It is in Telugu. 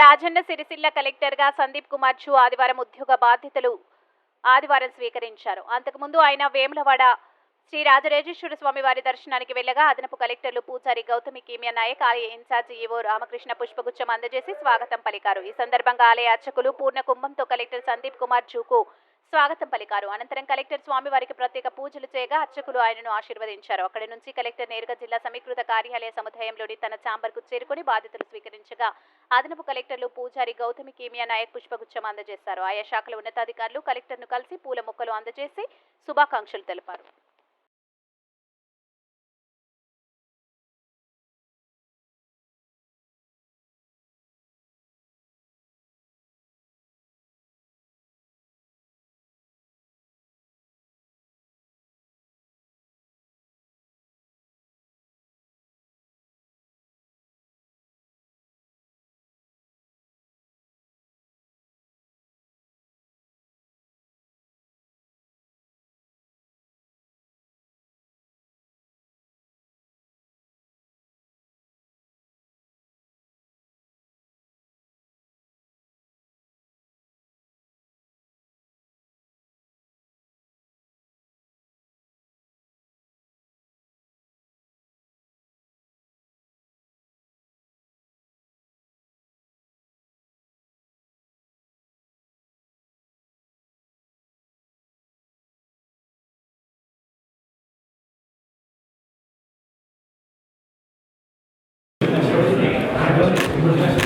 రాజన్న సిరిసిల్ల కలెక్టర్గా సందీప్ కుమార్ చు ఆదివారం ఉద్యోగ బాధ్యతలు ఆదివారం స్వీకరించారు. అంతకుముందు ఆయన వేములవాడ శ్రీ రాజరాజేశ్వర స్వామి వారి దర్శనానికి వెళ్ళగా అదనపు కలెక్టర్లు పూజారి గౌతమి కీమియా నాయక్ ఆలయ ఇన్ఛార్జి ఈవో రామకృష్ణ పుష్పగుచ్చం అందజేసి స్వాగతం పలికారు. ఈ సందర్భంగా ఆలయ అర్చకులు పూర్ణ కుంభంతో కలెక్టర్ సందీప్ కుమార్ జూకు స్వాగతం పలికారు. అనంతరం కలెక్టర్ స్వామివారికి ప్రత్యేక పూజలు చేయగా అర్చకులు ఆయనను ఆశీర్వదించారు. అక్కడి నుంచి కలెక్టర్ నేరుగా జిల్లా సమీకృత కార్యాలయ సముదాయంలోని తన ఛాంబర్కు చేరుకుని బాధ్యతలు స్వీకరించగా అదనపు కలెక్టర్లు పూజారి గౌతమి కీమియా నాయక్ పుష్పగుచ్చం అందజేశారు. ఆయా శాఖల ఉన్నతాధికారులు కలెక్టర్ను కలిసి పూల మొక్కలు అందజేసి శుభాకాంక్షలు తెలిపారు. ました。